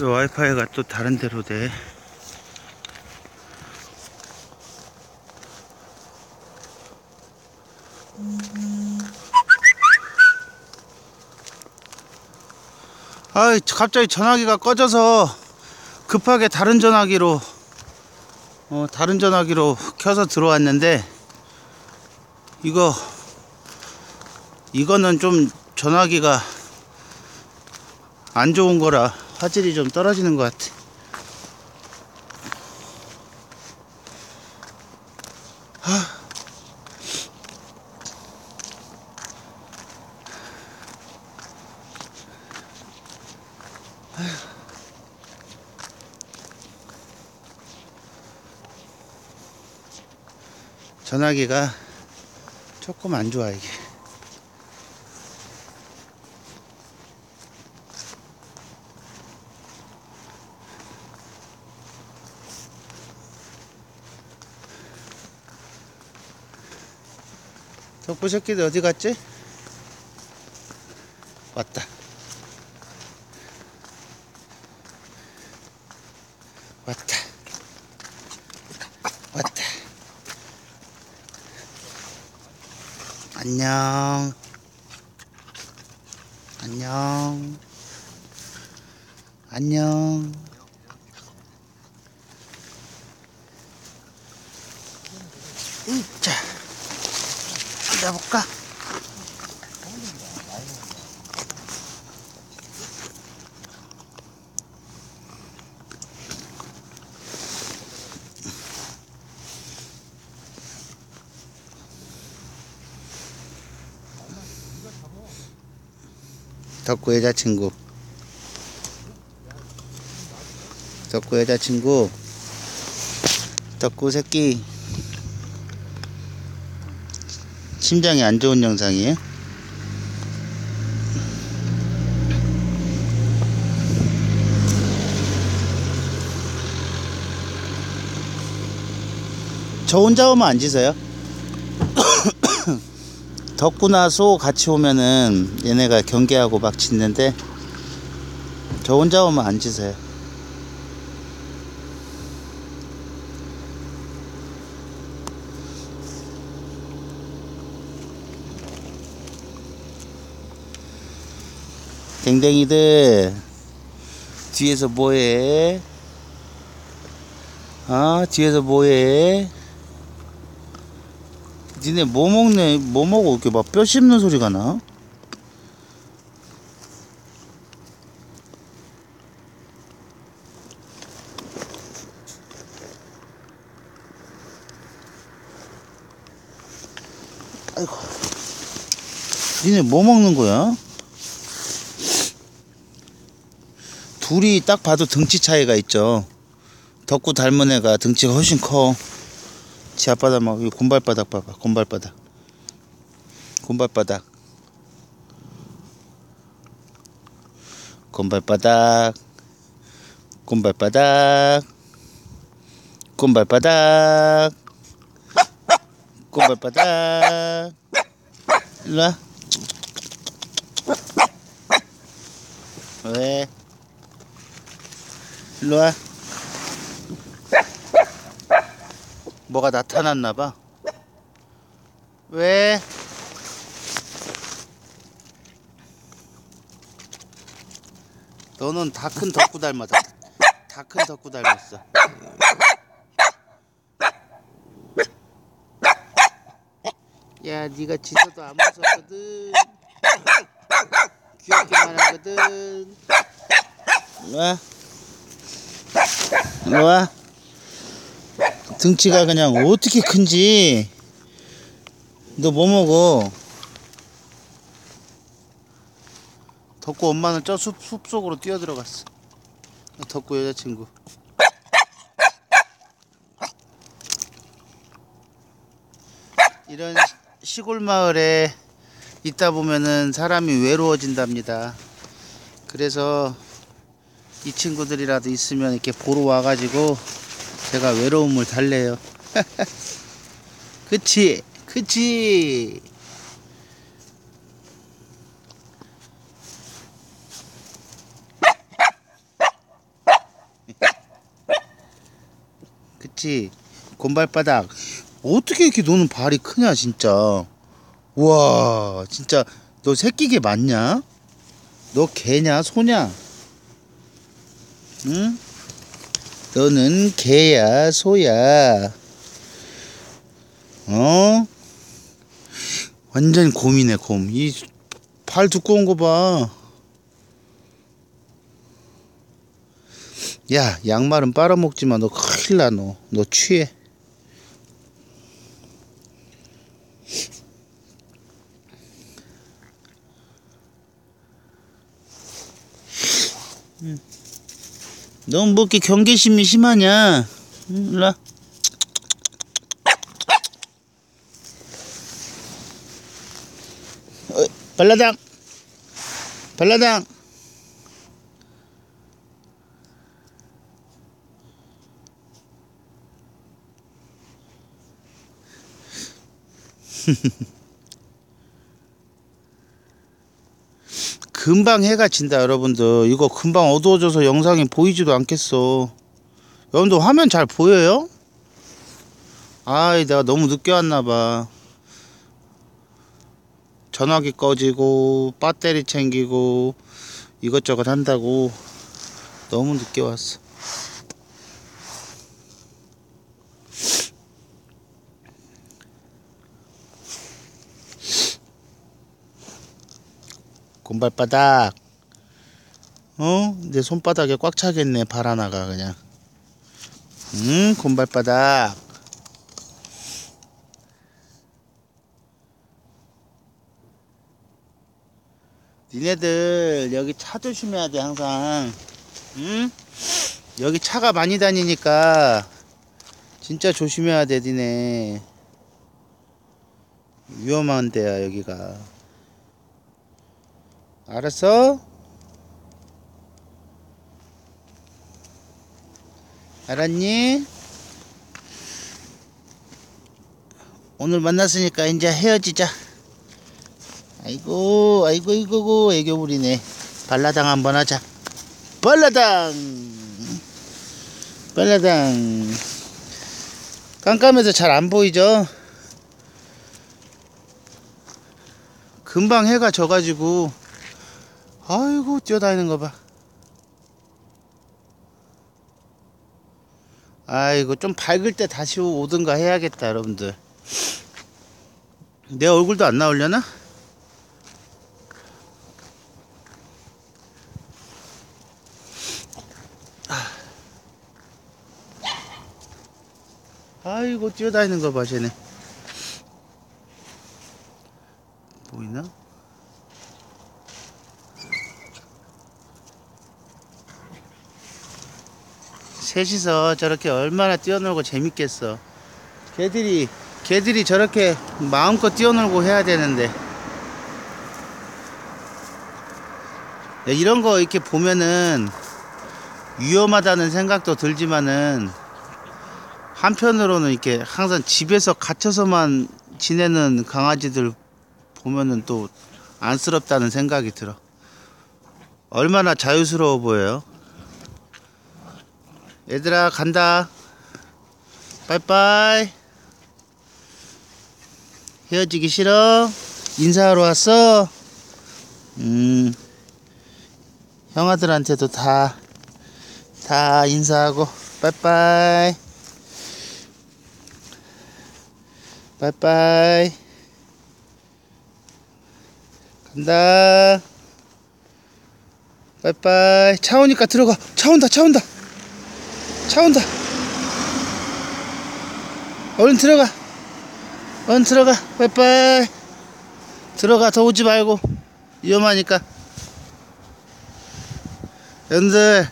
이 와이파이가 또 다른 데로 돼. 아, 갑자기 전화기가 꺼져서 급하게 다른 전화기로 어, 다른 전화기로 켜서 들어왔는데 이거 이거는 좀 전화기가 안 좋은 거라 화질이 좀 떨어지는 것 같아. 하. 전화기가 조금 안 좋아 이게. 덕부 새끼들 어디 갔지? 왔다. 왔다. 왔다. 안녕. 안녕. 안녕. 자, 앉아볼까? 덕구 여자친구. 덕구 여자친구. 덕구 새끼 심장이 안 좋은 영상이에요? 저 혼자 오면 안 짖어요? 덕구나 소 같이 오면은 얘네가 경계하고 막 짖는데 저 혼자 오면 안 짖어요. 댕댕이들 뒤에서 뭐해? 아 뒤에서 뭐해? 니네 뭐 먹네? 뭐 먹어? 이렇게 막 뼈 씹는 소리가 나? 아이고. 니네 뭐 먹는 거야? 둘이 딱 봐도 등치 차이가 있죠. 덕구 닮은 애가 등치가 훨씬 커. 지 앞바닥 막, 이 곰발바닥 봐봐, 곰발바닥. 곰발바닥. 곰발바닥. 곰발바닥. 곰발바닥. 곰발바닥. 일로 와. 왜? 일로 와. 뭐가 나타났나 봐. 왜? 너는 다 큰 덕구 닮았다. 다 큰 덕구 닮았어. 야, 네가 짖어도 안 무섭거든. 귀엽기만 하거든. 일 와. 등치가 그냥 어떻게 큰지. 너 뭐 먹어? 덕구 엄마는 저 숲 숲 속으로 뛰어 들어갔어. 덕구 여자친구. 이런 시골 마을에 있다 보면은 사람이 외로워진답니다. 그래서 이 친구들이라도 있으면 이렇게 보러 와가지고 제가 외로움을 달래요. 그치? 그치? 그치? 곰발바닥. 어떻게 이렇게 너는 발이 크냐, 진짜. 우와, 진짜 너 새끼개 맞냐? 너 개냐, 소냐? 응? 너는 개야, 소야. 어? 완전 곰이네, 곰. 이발 두꺼운 거 봐. 야, 양말은 빨아먹지 마. 너 큰일 나, 너. 너 취해. 넌 뭐 이렇게 경계심이 심하냐? 응, 일로 와. 어, 발라당! 발라당! 금방 해가 진다 여러분들. 이거 금방 어두워져서 영상이 보이지도 않겠어. 여러분들 화면 잘 보여요? 아이 내가 너무 늦게 왔나봐. 전화기 꺼지고 배터리 챙기고 이것저것 한다고. 너무 늦게 왔어 곰발바닥. 어? 내 손바닥에 꽉 차겠네 발 하나가 그냥. 음 곰발바닥. 니네들 여기 차 조심해야 돼 항상. 응? 여기 차가 많이 다니니까 진짜 조심해야 돼 니네. 위험한 데야 여기가 알았어? 알았니? 오늘 만났으니까 이제 헤어지자. 아이고, 아이고, 이거고, 애교 부리네. 발라당 한번 하자. 발라당! 발라당. 깜깜해서 잘 안 보이죠? 금방 해가 져가지고, 아이고, 뛰어다니는 거 봐. 아이고, 좀 밝을 때 다시 오든가 해야겠다, 여러분들. 내 얼굴도 안 나오려나? 아이고 뛰어다니는 거 봐 쟤네 보이나? 셋이서 저렇게 얼마나 뛰어놀고 재밌겠어 걔들이 걔들이 저렇게 마음껏 뛰어놀고 해야 되는데 야, 이런 거 이렇게 보면은 위험하다는 생각도 들지만은 한편으로는 이렇게 항상 집에서 갇혀서만 지내는 강아지들 보면은 또 안쓰럽다는 생각이 들어. 얼마나 자유스러워 보여요. 얘들아 간다. 빠이빠이. 헤어지기 싫어? 인사하러 왔어? 음. 형아들한테도 다, 다 인사하고, 빠이빠이. 빠이빠이 간다 빠이빠이 차 오니까 들어가 차 온다 차 온다 차 온다. 얼른 들어가. 얼른 들어가. 빠이빠이. 들어가. 더 오지 말고. 위험하니까. 여러분들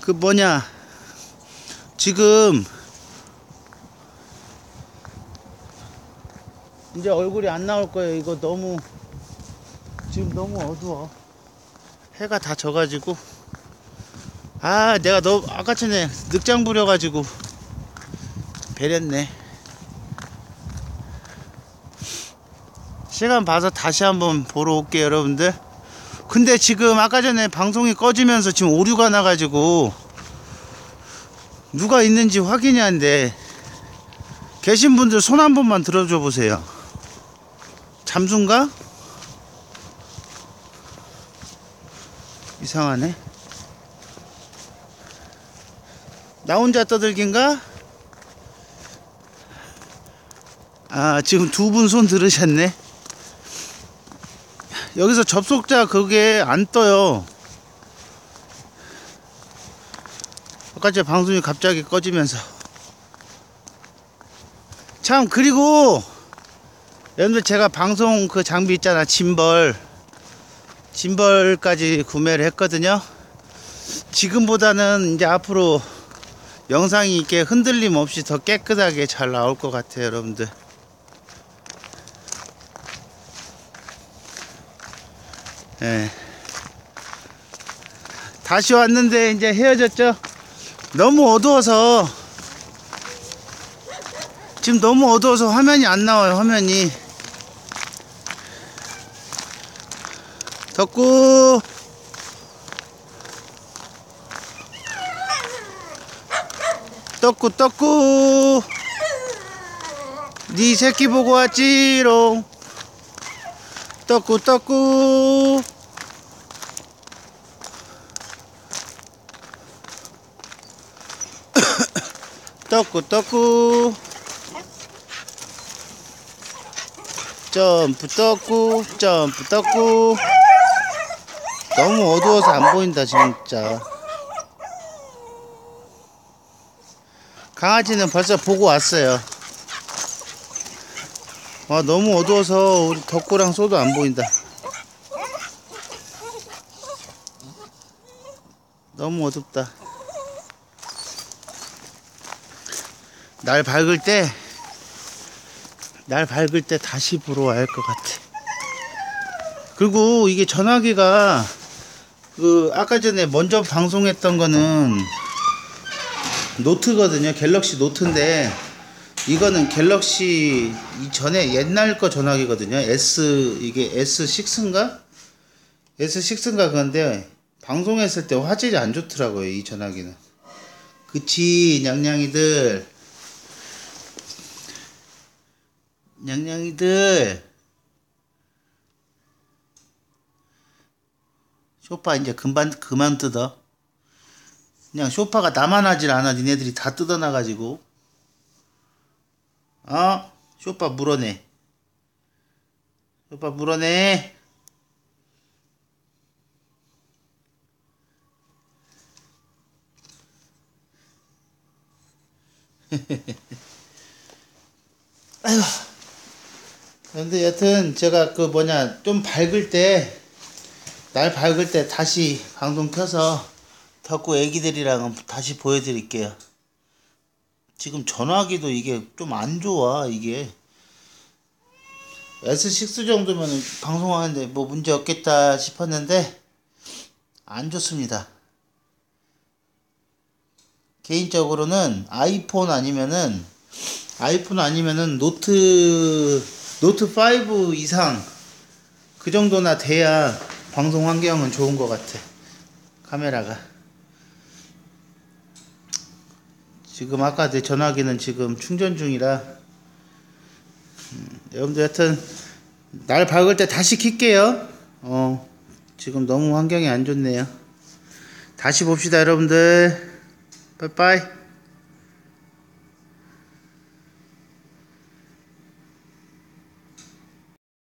그 뭐냐. 지금 이제 얼굴이 안 나올 거예요. 이거 너무 지금 너무 어두워. 해가 다 져가지고 아 내가 너 아까 전에 늑장 부려가지고 배렸네. 시간 봐서 다시 한번 보러 올게요, 여러분들. 근데 지금 아까 전에 방송이 꺼지면서 지금 오류가 나가지고 누가 있는지 확인이 안 돼. 계신 분들 손 한 번만 들어줘 보세요. 잠수인가? 이상하네. 나 혼자 떠들긴가? 아, 지금 두 분 손 들으셨네. 여기서 접속자 그게 안 떠요. 아까 제 방송이 갑자기 꺼지면서. 참, 그리고, 여러분들 제가 방송 그 장비 있잖아. 짐벌. 짐벌까지 구매를 했거든요. 지금보다는 이제 앞으로 영상이 이렇게 흔들림 없이 더 깨끗하게 잘 나올 것 같아요, 여러분들. 예. 다시 왔는데 이제 헤어졌죠? 너무 어두워서 지금 너무 어두워서 화면이 안 나와요, 화면이. 덕구 떡구 떡구. 네 새끼 보고 왔지롱. 떡구 떡구. 떡구 떡구. 점프 떡구. 점프 떡구. 너무 어두워서 안 보인다 진짜 강아지는 벌써 보고 왔어요. 와 너무 어두워서 우리 덕구랑 소도 안 보인다. 너무 어둡다. 날 밝을 때 날 밝을 때 다시 보러 와야 할 것 같아. 그리고 이게 전화기가 그 아까 전에 먼저 방송했던 거는 노트거든요. 갤럭시 노트인데 이거는 갤럭시 이전에 옛날 거 전화기거든요. S 이게 S6인가? S6인가 그건데 방송했을 때 화질이 안 좋더라고요. 이 전화기는. 그치 냥냥이들 냥냥이들 쇼파 이제 금방 그만 뜯어. 그냥 쇼파가 나만 하질 않아. 니네들이 다 뜯어놔가지고. 어? 쇼파 물어내. 쇼파 물어내. 아휴. 근데 여튼 제가 그 뭐냐 좀 밝을 때 날 밝을 때 다시 방송 켜서 덕구 애기들이랑 다시 보여드릴게요. 지금 전화기도 이게 좀 안 좋아 이게 S6 정도면 방송하는데 뭐 문제 없겠다 싶었는데 안 좋습니다. 개인적으로는 아이폰 아니면은 아이폰 아니면은 노트 노트 5 이상 그 정도나 돼야 방송 환경은 좋은 것 같아. 카메라가. 지금 아까 내 전화기는 지금 충전 중이라 음, 여러분들 하여튼 날 밝을 때 다시 킬게요. 어, 지금 너무 환경이 안 좋네요. 다시 봅시다, 여러분들. 빠이빠이.